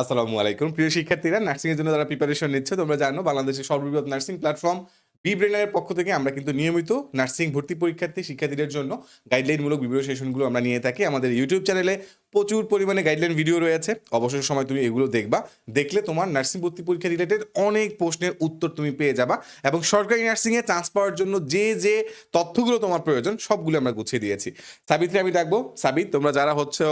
আসসালামু আলাইকুম। প্রিয় শিক্ষার্থীরা নার্সিংয়ের জন্য যারা প্রিপারেশন নিচ্ছে, তোমরা জানো বাংলাদেশের সর্ববৃহৎ নার্সিং প্ল্যাটফর্ম বি ব্রেনারের পক্ষ থেকে আমরা কিন্তু নিয়মিত নার্সিং ভর্তি পরীক্ষার্থী শিক্ষার্থীদের জন্য গাইডলাইনমূলক বিভিন্ন সেশনগুলো আমরা নিয়ে থাকি আমাদের ইউটিউব চ্যানেলে প্রচুর পরিমাণে গাইডলাইন ভিডিও রয়েছে। অবসর সময় তুমি এগুলো দেখবা। দেখলে তোমার নার্সিং ভর্তি পরীক্ষা রিলেটেড অনেক প্রশ্নের উত্তর তুমি পেয়ে যাবা এবং সরকারি নার্সিংয়ে চান্স পাওয়ার জন্য যে যে তথ্যগুলো তোমার প্রয়োজন, সবগুলো আমরা গুছিয়ে দিয়েছি। সাবিত্রে, আমি ডাকবো। সাবিত, তোমরা যারা হচ্ছে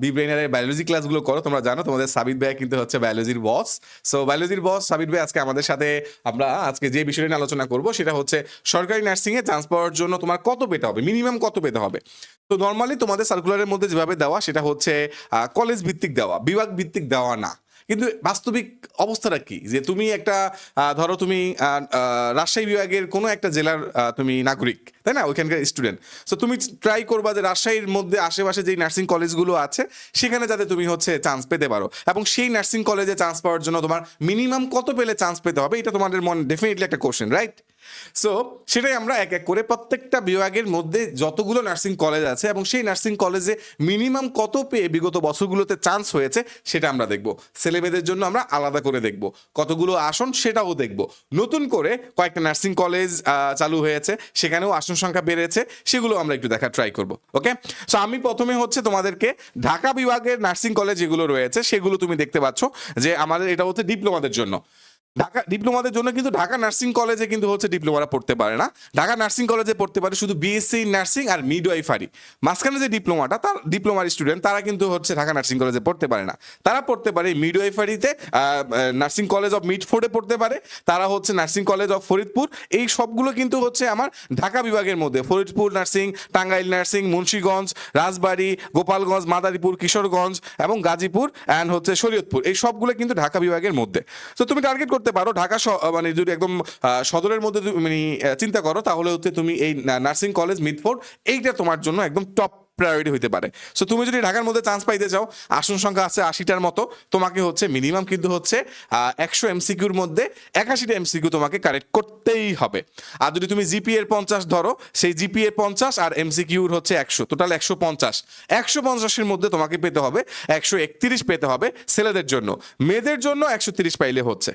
বি ব্রেনারের বায়োলজি ক্লাসগুলো করো, তোমরা জানো তোমাদের সাবিত ভাই কিন্তু হচ্ছে বায়োলজির বস সো বায়োলজির বস সাবিত ভাই, আজকে আমাদের সাথে আমরা আজকে যে বিষয়টা নিয়ে আলোচনা করব, সেটা হচ্ছে সরকারি নার্সিংয়ে চান্স পাওয়ার জন্য তোমার কত পেতে হবে? মিনিমাম কত পেতে হবে? তো নর্মালি তোমাদের সার্কুলারের মধ্যে যেভাবে দেওয়া, সেটা হচ্ছে কলেজ ভিত্তিক দেওয়া, বিভাগ ভিত্তিক দেওয়া না। কিন্তু বাস্তবিক অবস্থাটা কি? যে তুমি একটা ধরো তুমি রাজশাহী বিভাগের কোনো একটা জেলার তুমি নাগরিক তাই না? ওইখানকার স্টুডেন্ট সো তুমি ট্রাই করবা যে রাজশাহীর মধ্যে আশেপাশে যেই নার্সিং কলেজগুলো আছে, সেখানে যাতে তুমি হচ্ছে চান্স পেতে পারো। এবং সেই নার্সিং কলেজে চান্স পাওয়ার জন্য তোমার মিনিমাম কত পেলে চান্স পেতে হবে, এটা তোমাদের মনে ডেফিনেটলি একটা কোশ্চেন রাইট সো সেটাই আমরা এক এক করে প্রত্যেকটা বিভাগের মধ্যে যতগুলো নার্সিং কলেজ আছে এবং সেই নার্সিং কলেজে মিনিমাম কত পেয়ে বিগত বছরগুলোতে চান্স হয়েছে, সেটা আমরা দেখব। ছেলেমেয়েদের জন্য আমরা আলাদা করে দেখব। কতগুলো আসন সেটাও দেখব। নতুন করে কয়েকটা নার্সিং কলেজ চালু হয়েছে, সেখানেও আসন সংখ্যা বেড়েছে, সেগুলো আমরা একটু দেখা ট্রাই করব ওকে সো আমি প্রথমে হচ্ছে তোমাদেরকে ঢাকা বিভাগের নার্সিং কলেজ যেগুলো রয়েছে, সেগুলো তুমি দেখতে পাচ্ছ যে আমাদের, এটা হচ্ছে ডিপ্লোমাদের জন্য। ঢাকা ডিপ্লোমাদের জন্য কিন্তু ঢাকা নার্সিং কলেজে কিন্তু হচ্ছে ডিপ্লোমারা পড়তে পারে না। ঢাকা নার্সিং কলেজে পড়তে পারে শুধু বিএসসি নার্সিং আর মিডওয়াইফারি। মাঝখানে যে ডিপ্লোমাটা, তার ডিপ্লোমার স্টুডেন্ট, তারা কিন্তু হচ্ছে ঢাকা নার্সিং কলেজে পড়তে পারে না। তারা পড়তে পারে মিডওয়াইফারিতে নার্সিং কলেজ অফ মিডফোর্ডে পড়তে পারে। তারা হচ্ছে নার্সিং কলেজ অফ ফরিদপুর। এই সবগুলো কিন্তু হচ্ছে আমার ঢাকা বিভাগের মধ্যে। ফরিদপুর নার্সিং, টাঙ্গাইল নার্সিং, মুন্সীগঞ্জ, রাজবাড়ি, গোপালগঞ্জ, মাদারীপুর, কিশোরগঞ্জ এবং গাজীপুর অ্যান্ড হচ্ছে শরীয়তপুর। এই সবগুলো কিন্তু ঢাকা বিভাগের মধ্যে। তো তুমি টার্গেট করতে পারো, ঢাকা মানে যদি একদম সদরের মধ্যে মানে চিন্তা করো, তাহলে হচ্ছে তুমি এই নার্সিং কলেজ মিডফোর্ড, এইটা তোমার জন্য একদম টপ প্রায়োরিটি হতে পারে। সো তুমি যদি ঢাকার মধ্যে চান্স পাইতে চাও, আসন সংখ্যা আছে আশিটার মতো, তোমাকে হচ্ছে মিনিমাম কিন্তু হচ্ছে একশো এমসিকিউর মধ্যে একাশিটা এমসিকিউ তোমাকে কারেক্ট করতেই হবে। আর যদি তুমি জিপি এর পঞ্চাশ ধরো, সেই জিপি এর পঞ্চাশ আর এমসিকিউর হচ্ছে একশো টোটাল একশো পঞ্চাশ। একশো পঞ্চাশের মধ্যে তোমাকে পেতে হবে, একশো একত্রিশ পেতে হবে ছেলেদের জন্য। মেয়েদের জন্য একশো তিরিশ পাইলে হচ্ছে।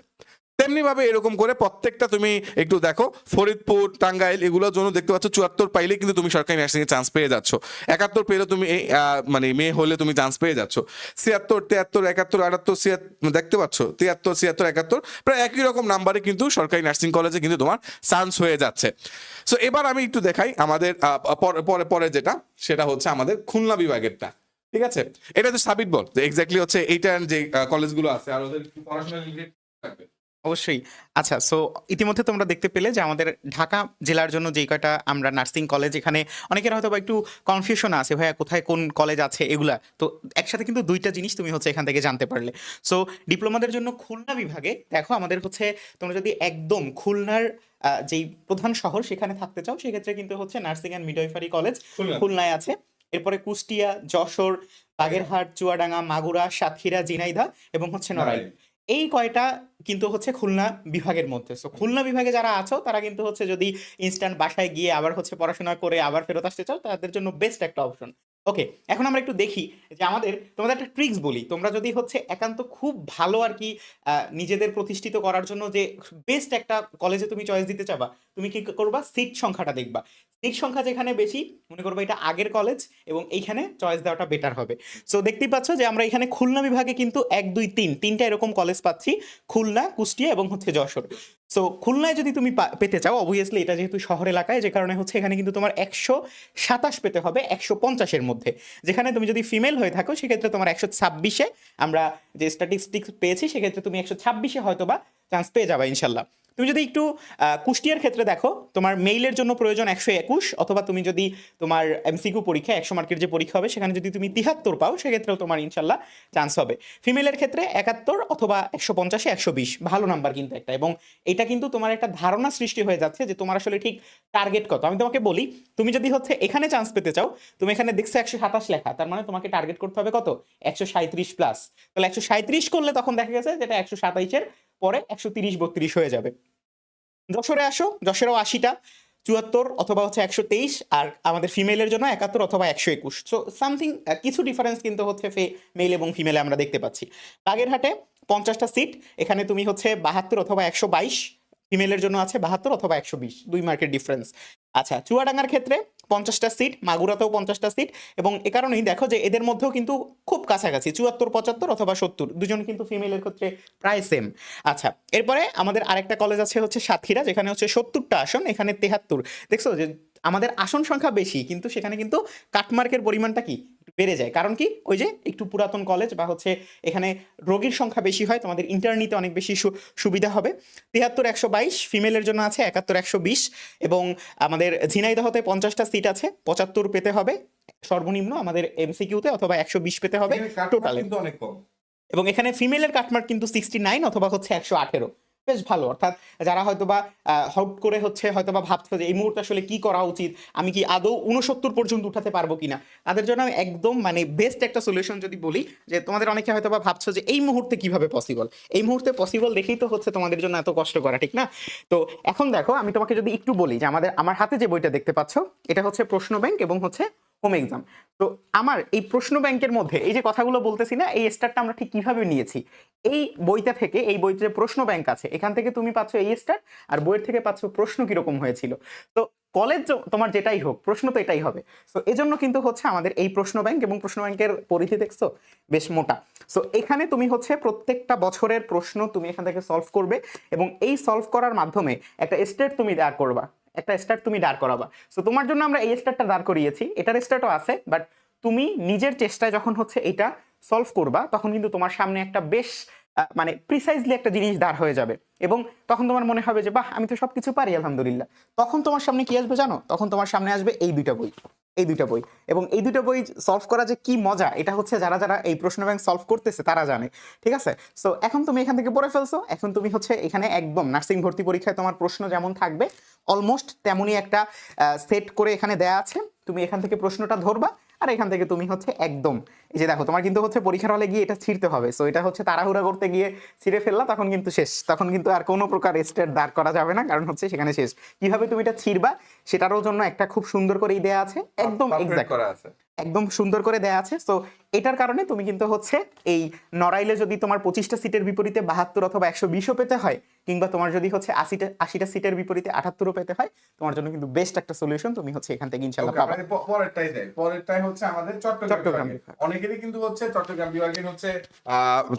তেমনি ভাবে এরকম করে প্রত্যেকটা তুমি একটু দেখো, ফরিদপুর, টাঙ্গাইল, এগুলোর জন্য দেখতে পাচ্ছ চুয়াত্তর পাইলে কিন্তু তুমি সরকারি নার্সিং এ চান্স পেয়ে যাচ্ছ। একাত্তর পেলে তুমি মানে মেয়ে হলে তুমি চান্স পেয়ে যাচ্ছ। ছিয়াত্তর, তিয়াত্তর, একাত্তর, আটাত্তর দেখতে পাচ্ছ? তিয়াত্তর, ছিয়াত্তর, একাত্তর, প্রায় একই রকম নাম্বারে কিন্তু সরকারি নার্সিং কলেজে কিন্তু তোমার চান্স হয়ে যাচ্ছে। সো এবার আমি একটু দেখাই আমাদের পরে- পরে যেটা, সেটা হচ্ছে আমাদের খুলনা বিভাগেরটা। ঠিক আছে? এটা তো সাবিত বল, যে এক্স্যাক্টলি হচ্ছে এইটার যে কলেজগুলো আছে, আর ওদের পড়াশোনা related থাকবে। অবশ্যই। আচ্ছা সো ইতিমধ্যে তোমরা দেখতে পেলে যে আমাদের ঢাকা জেলার জন্য যেই কয়টা আমরা নার্সিং কলেজ এখানে অনেকের হয়তো বা একটু কনফিউশন আছে ভাইয়া কোথায় কোন কলেজ আছে? এগুলা। তো একসাথে কিন্তু দুইটা জিনিস তুমি হচ্ছে এখান থেকে জানতে পারলে। সো ডিপ্লোমাদের জন্য খুলনা বিভাগে দেখো আমাদের হচ্ছে তোমরা যদি একদম খুলনার যেই প্রধান শহর সেখানে থাকতে চাও সেক্ষেত্রে কিন্তু হচ্ছে নার্সিং অ্যান্ড মিডওয়াইফারি কলেজ খুলনায় আছে। এরপরে কুষ্টিয়া যশোর বাগেরহাট চুয়াডাঙ্গা মাগুরা সাতক্ষীরা ঝিনাইদহ এবং হচ্ছে নড়াইল। এই কয়টা কিন্তু হচ্ছে খুলনা বিভাগের মধ্যে। সো খুলনা বিভাগে যারা আছো, তারা কিন্তু হচ্ছে যদি ইনস্ট্যান্ট বাসায় গিয়ে আবার হচ্ছে পড়াশোনা করে আবার ফেরত আসতে চাও, তাদের জন্য বেস্ট একটা অপশন ওকে এখন আমরা একটু দেখি যে আমাদের, তোমাদের একটা ট্রিক্স বলি। তোমরা যদি হচ্ছে একান্ত খুব ভালো আর কি নিজেদের প্রতিষ্ঠিত করার জন্য যে বেস্ট একটা কলেজে তুমি চয়েস দিতে চাবা, তুমি কি করবা? সিট সংখ্যাটা দেখবা। সিট সংখ্যা যেখানে বেশি, মনে করব এটা আগের কলেজ এবং এইখানে চয়েস দেওয়াটা বেটার হবে। সো দেখতেই পাচ্ছ যে আমরা এখানে খুলনা বিভাগে কিন্তু এক, দুই, তিন, তিনটা এরকম কলেজ পাচ্ছি। খুলনা, কুষ্টিয়া এবং হচ্ছে যশোর। সো খুলনায় যদি তুমি পেতে চাও অবভিয়াসলি এটা যেহেতু শহর এলাকায়, যে কারণে হচ্ছে এখানে কিন্তু তোমার একশো সাতাশ পেতে হবে, একশো পঞ্চাশের মধ্যে। যেখানে তুমি যদি ফিমেল হয়ে থাকো, সেক্ষেত্রে তোমার একশো ছাব্বিশে, আমরা যে স্ট্যাটিস্টিক্স পেয়েছি, সেক্ষেত্রে তুমি একশো ছাব্বিশে হয়তো বা চান্স পেয়ে যাবে, ইনশাল্লাহ। তুমি যদি একটু কুষ্টিয়ার ক্ষেত্রে দেখো, তোমার মেইলের জন্য প্রয়োজন একশো একুশ অথবা তুমি যদি তোমার এমসিকিউ পরীক্ষা, একশো মার্কের যে পরীক্ষা হবে, সেখানে যদি তুমি তিহাত্তর পাও, সেক্ষেত্রেও তোমার ইনশাল্লাহ চান্স হবে। ফিমেলের ক্ষেত্রে একাত্তর অথবা একশো পঞ্চাশে একশো বিশ, ভালো নাম্বার কিন্তু একটা। এবং এটা কিন্তু তোমার একটা ধারণা সৃষ্টি হয়ে যাচ্ছে যে তোমার আসলে ঠিক টার্গেট কত। আমি তোমাকে বলি, তুমি যদি হচ্ছে এখানে চান্স পেতে চাও, তুমি এখানে দেখছ একশো সাতাশ লেখা, তার মানে তোমাকে টার্গেট করতে হবে কত? একশো সাঁত্রিশ প্লাস তাহলে একশো সাঁত্রিশ করলে তখন দেখা গেছে যেটা একশো সাতাইশের পরে একশো তিরিশ বত্রিশ হয়ে যাবে। যশোরে আসো, যশোরেও আশিটা, চুয়াত্তর অথবা হচ্ছে একশো তেইশ, আর আমাদের ফিমেলের জন্য একাত্তর অথবা একশো একুশ। সো সামথিং কিছু ডিফারেন্স কিন্তু হচ্ছে মেল এবং ফিমেলে আমরা দেখতে পাচ্ছি। বাগেরহাটে পঞ্চাশটা সিট এখানে তুমি হচ্ছে বাহাত্তর অথবা একশো বাইশ ফিমেলের জন্য আছে বাহাত্তর অথবা একশো বিশ, দুই মার্কের ডিফারেন্স আচ্ছা চুয়াডাঙ্গার ক্ষেত্রে পঞ্চাশটা সিট মাগুরাতেও পঞ্চাশটা সিট এবং এ কারণেই দেখো যে এদের মধ্যেও কিন্তু খুব কাছাকাছি, চুয়াত্তর, পঁচাত্তর অথবা সত্তর, দুজন কিন্তু ফিমেলের ক্ষেত্রে প্রায় সেম আচ্ছা এরপরে আমাদের আরেকটা কলেজ আছে হচ্ছে সাতক্ষীরা, যেখানে হচ্ছে সত্তরটা আসন, এখানে তেহাত্তর। দেখছ যে আমাদের আসন সংখ্যা বেশি, কিন্তু সেখানে কিন্তু কাটমার্কের পরিমাণটা কি? বেড়ে যায়। কারণ কি? ওই যে একটু পুরাতন কলেজ বা হচ্ছে এখানে রোগীর সংখ্যা বেশি হয় তোমাদের ইন্টারনিতে অনেক বেশি সুবিধা হবে। তিয়াত্তর একশো বাইশ ফিমেলের জন্য আছে একাত্তর একশো বিশ এবং আমাদের ঝিনাইদহতে পঞ্চাশটা সিট আছে পঁচাত্তর পেতে হবে। সর্বনিম্ন আমাদের এমসিকিউতে অথবা একশো বিশ পেতে হবে টোটালে অনেক কম। এবং এখানে ফিমেলের কাটমার্ক কিন্তু সিক্সটি নাইন অথবা হচ্ছে একশো আঠেরো। বেশ ভালো। অর্থাৎ যারা হয়তোবা হট করে হচ্ছে হয়তোবা ভাবছ যে এই মুহূর্তে আসলে কি করা উচিত, আমি কি আদৌ উনসত্তর পর্যন্ত উঠাতে পারব কিনা, তাদের জন্য আমি একদম মানে বেস্ট একটা সলিউশন যদি বলি, যে তোমাদের অনেকে হয়তোবা ভাবছ যে এই মুহূর্তে কীভাবে পসিবল এই মুহূর্তে পসিবল দেখেই তো হচ্ছে তোমাদের জন্য এত কষ্ট করা, ঠিক না? তো এখন দেখো, আমি তোমাকে যদি একটু বলি যে আমাদের, আমার হাতে যে বইটা দেখতে পাচ্ছ, এটা হচ্ছে প্রশ্ন ব্যাংক এবং হচ্ছে হোম এক্সাম তো আমার এই প্রশ্ন ব্যাংকের মধ্যে এই যে কথাগুলো বলতেছি না, এই স্টারটা আমরা ঠিক কীভাবে নিয়েছি? এই বইটা থেকে, এই বইতে যে প্রশ্ন ব্যাংক আছে, এখান থেকে তুমি পাচ্ছ এই স্টার আর বইয়ের থেকে পাচ্ছ প্রশ্ন কীরকম হয়েছিল। তো কলেজ তোমার যেটাই হোক, প্রশ্ন তো এটাই হবে। সো এজন্য কিন্তু হচ্ছে আমাদের এই প্রশ্ন ব্যাংক এবং প্রশ্ন ব্যাংকের পরিধি দেখছ? বেশ মোটা। সো এখানে তুমি হচ্ছে প্রত্যেকটা বছরের প্রশ্ন তুমি এখান থেকে সলভ করবে এবং এই সলভ করার মাধ্যমে একটা স্টেট তুমি দাঁড় করবা। একটা স্টার তুমি দাঁড় করাবা। সো তোমার জন্য আমরা এই স্টারটা দাঁড় করিয়েছি। এটার স্টার্টও আছে বাট তুমি নিজের চেষ্টায় যখন হচ্ছে এটা সলভ করবা, তখন কিন্তু তোমার সামনে একটা বেশ মানে প্রিসাইজলি একটা জিনিস দাঁড় হয়ে যাবে। এবং তখন তোমার মনে হবে যে, বাহ, আমি তো সব কিছু পারি, আলহামদুলিল্লাহ। তখন তোমার সামনে কি আসবে জানো? তখন তোমার সামনে আসবে এই দুইটা বই। এই দুইটা বই। এবং এই দুটো বই সলভ করা যে কি মজা, এটা হচ্ছে যারা যারা এই প্রশ্ন ব্যাংক সলভ করতেছে তারা জানে, ঠিক আছে? সো এখন তুমি এখান থেকে পড়ে ফেলছো, এখন তুমি হচ্ছে এখানে একদম নার্সিং ভর্তি পরীক্ষায় তোমার প্রশ্ন যেমন থাকবে অলমোস্ট তেমনই একটা সেট করে এখানে দেয়া আছে। তুমি এখান থেকে প্রশ্নটা ধরবা, আর এখান থেকে তুমি হচ্ছে একদম, এই যে দেখো, তোমার কিন্তু হচ্ছে পরীক্ষার হলে গিয়ে এটা ছিঁড়তে হবে। সো এটা হচ্ছে তাড়াহুড়া করতে গিয়ে ছিঁড়ে ফেললা, তখন কিন্তু শেষ। তখন কিন্তু আর কোনো প্রকার স্টেট দাঁড় করা যাবে না, কারণ হচ্ছে সেখানে শেষ। কীভাবে তুমি এটা ছিঁড়বা সেটারও জন্য একটা খুব সুন্দর করে দেয়া আছে। একদম এক্সাক্ট করা আছে। একদম সুন্দর করে দেয়া আছে। সো এটার কারণে তুমি কিন্তু হচ্ছে এই নড়াইলে যদি তোমার পঁচিশটা সিটের বিপরীতে বাহাত্তর অথবা একশো বিশও পেতে হয় কিংবা তোমার যদি হচ্ছে আশিটা আশিটা সিটের বিপরীতে আটাত্তরও পেতে হয় তোমার জন্য কিন্তু বেস্ট একটা সলিউশন তুমি হচ্ছে এখান থেকে ইনশাল্লাহ পাবা। পরেরটাই যাই পরেরটাই হচ্ছে আমাদের চট্টগ্রাম অনেকেরই কিন্তু হচ্ছে চট্টগ্রাম বিভাগের হচ্ছে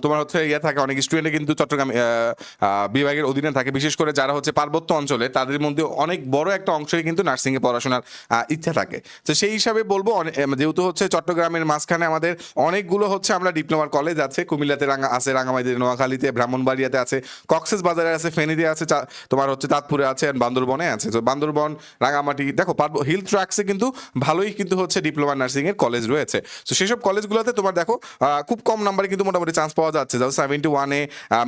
তোমার হচ্ছে ইয়ে থাকে অনেক স্টুডেন্ট কিন্তু চট্টগ্রাম বিভাগের অধীনে থাকে। বিশেষ করে যারা হচ্ছে পার্বত্য অঞ্চলে তাদের মধ্যে অনেক বড় একটা অংশই কিন্তু নার্সিং এ পড়াশোনার ইচ্ছা থাকে। তো সেই হিসাবে বলব যেহেতু হচ্ছে চট্টগ্রামের মাঝখানে আমাদের অনেকগুলো হচ্ছে আমরা ডিপ্লোমার কলেজ আছে, কুমিল্লাতে রাঙা, আছে রাঙামাইতে, নোয়াখালীতে, ব্রাহ্মণবাড়িয়াতে আছে, কক্সেস বাজারে আছে, ফেনীতে আছে তোমার হচ্ছে চাঁদপুরে আছে বান্দরবনে আছে। তো বান্দরবন, রাঙামাটি, দেখো হিল ট্র্যাক্সে কিন্তু ভালোই কিন্তু হচ্ছে ডিপ্লোমা নার্সিং এর কলেজ রয়েছে। তো সেসব কলেজগুলোতে তোমার দেখো খুব কম নাম্বারে কিন্তু মোটামুটি চান্স পাওয়া যাচ্ছে। যাও সেভেন্টি ওয়ানে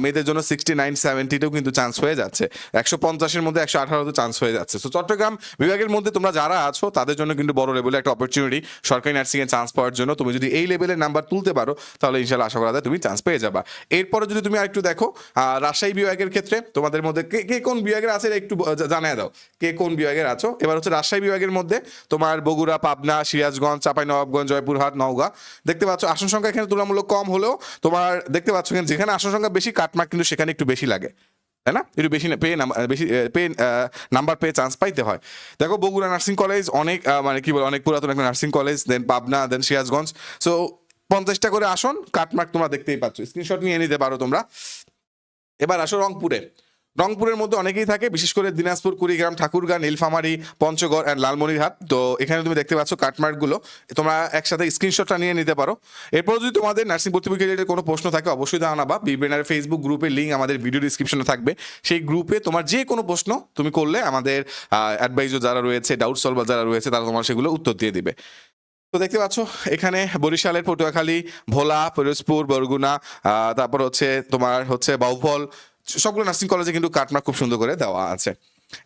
মেয়েদের জন্য সিক্সটি নাইন সেভেন্টিতেও কিন্তু চান্স হয়ে যাচ্ছে। একশো পঞ্চাশের মধ্যে একশো আঠারোতে চান্স হয়ে যাচ্ছে। তো চট্টগ্রাম বিভাগের মধ্যে তোমরা যারা আছো, তাদের জন্য কিন্তু বড় লেভেলে একটা অপরচুনিটি সরকারি নার্সিং এর চান্স পাওয়ার জন্য। তুমি যদি এই লেভেলের নাম্বার তুলতে পারো, তাহলে ইনশাল্লাহ আশা করা যায় তুমি চান্স পেয়ে যাবা। এরপরে যদি তুমি আরেকটু দেখো রাজশাহী বিভাগের ক্ষেত্রে তোমাদের মধ্যে কে কে কোন বিভাগের আছে একটু জানিয়ে দাও। কে কোন বিভাগের আছো? এবার হচ্ছে রাজশাহী বিভাগের মধ্যে তোমার বগুড়া, পাবনা, সিরাজগঞ্জ চাপাই নবাবগঞ্জ জয়পুরহাট, নওগাঁ। দেখতে পাচ্ছ, আসন সংখ্যা এখানে তুলনামূলক কম হলেও তোমার, দেখতে পাচ্ছ যেখানে আসন সংখ্যা বেশি কাটমার্ক কিন্তু সেখানে একটু বেশি লাগে। তাই না? একটু বেশি পেয়ে বেশি পেয়ে নাম্বার পেয়ে চান্স পাইতে হয়। দেখো, বগুড়া নার্সিং কলেজ অনেক মানে কি বলে, অনেক পুরাতন একটা nursing college then Pabna then Sirajganj. So পঞ্চাশটা করে আসন, কাটমার্ক তোমরা দেখতেই পাচ্ছ। স্ক্রিনশট নিয়ে নিতে পারো তোমরা। এবার আসো রংপুরে। রংপুরের মধ্যে অনেকেই থাকে, বিশেষ করে দিনাজপুর, কুড়িগ্রাম, ঠাকুরগাঁ, নীলফামারি, পঞ্চগড় অ্যান্ড লালমনিরহাট। তো এখানে তুমি দেখতে পাচ্ছ কাটমার্কগুলো। তোমরা একসাথে স্ক্রিনশটটা নিয়ে নিতে পারো। এরপর যদি তোমাদের নার্সিং ভর্তি রিলেটেড কোনো প্রশ্ন থাকে, অবশ্যই জানাবা বিবেনার ফেসবুক গ্রুপের লিঙ্ক আমাদের ভিডিও ডিসক্রিপশনে থাকবে। সেই গ্রুপে তোমার যে কোনো প্রশ্ন তুমি করলে আমাদের অ্যাডভাইজার যারা রয়েছে ডাউট সলভার যারা রয়েছে, তারা তোমার সেগুলো উত্তর দিয়ে দিবে। তো দেখতে পাচ্ছ, এখানে বরিশালের পটুয়াখালী, ভোলা, পিরোজপুর, বরগুনা তারপর হচ্ছে তোমার হচ্ছে বাউফল সবগুলো নার্সিং কলেজে কিন্তু কাটমার্ক খুব সুন্দর করে দেওয়া আছে।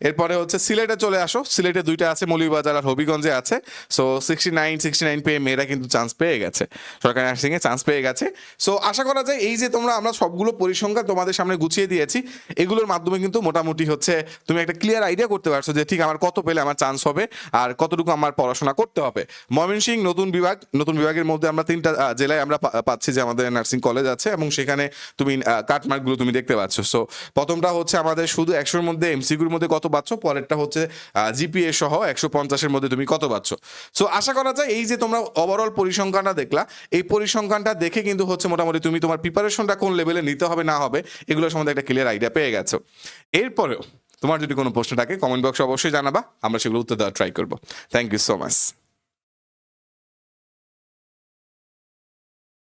এরপরে হচ্ছে সিলেটে চলে আসো। সিলেটে দুইটা আছে, মৌলভীবাজার আর হবিগঞ্জে আছে। So sixty nine sixty nine পেয়ে মেয়েরা কিন্তু চান্স পেয়ে গেছে। সরকারি নার্সিংয়ে চান্স পেয়ে গেছে। সো আশা করা যায় এই যে তোমরা, আমরা সবগুলো পরিসংখ্যান তোমাদের সামনে গুছিয়ে দিয়েছি। এগুলোর মাধ্যমে কিন্তু মোটামুটি হচ্ছে তুমি একটা ক্লিয়ার আইডিয়া করতে পারছ যে, ঠিক আমার কত পেলে আমার চান্স হবে আর কতটুকু আমার পড়াশোনা করতে হবে। ময়মনসিংহ, নতুন বিভাগ, নতুন বিভাগের মধ্যে আমরা তিনটা জেলায় আমরা পাচ্ছি যে আমাদের নার্সিং কলেজ আছে এবং সেখানে তুমি কাটমার্কগুলো তুমি দেখতে পাচ্ছ। সো প্রথমটা হচ্ছে আমাদের শুধু একশোর মধ্যে এমসিকিউর মধ্যে কত পাচ্ছ? পরেরটা হচ্ছে জিপিএ সহ একশো পঞ্চাশের মধ্যে তুমি কত পাচ্ছ? সো আশা করা যায় এই যে তোমরা ওভারঅল পরিসংখ্যানটা দেখলা, এই পরিসংখ্যানটা দেখে কিন্তু হচ্ছে মোটামুটি তুমি তোমার প্রিপারেশনটা কোন লেভেলে নিতে হবে, না হবে, এগুলো সম্বন্ধে একটা ক্লিয়ার আইডিয়া পেয়ে গেছো। এরপরেও তোমার যদি কোনো প্রশ্ন থাকে কমেন্ট বক্সে অবশ্যই জানাবা, আমরা সেগুলো উত্তর দেওয়ার ট্রাই করব। Thank you so much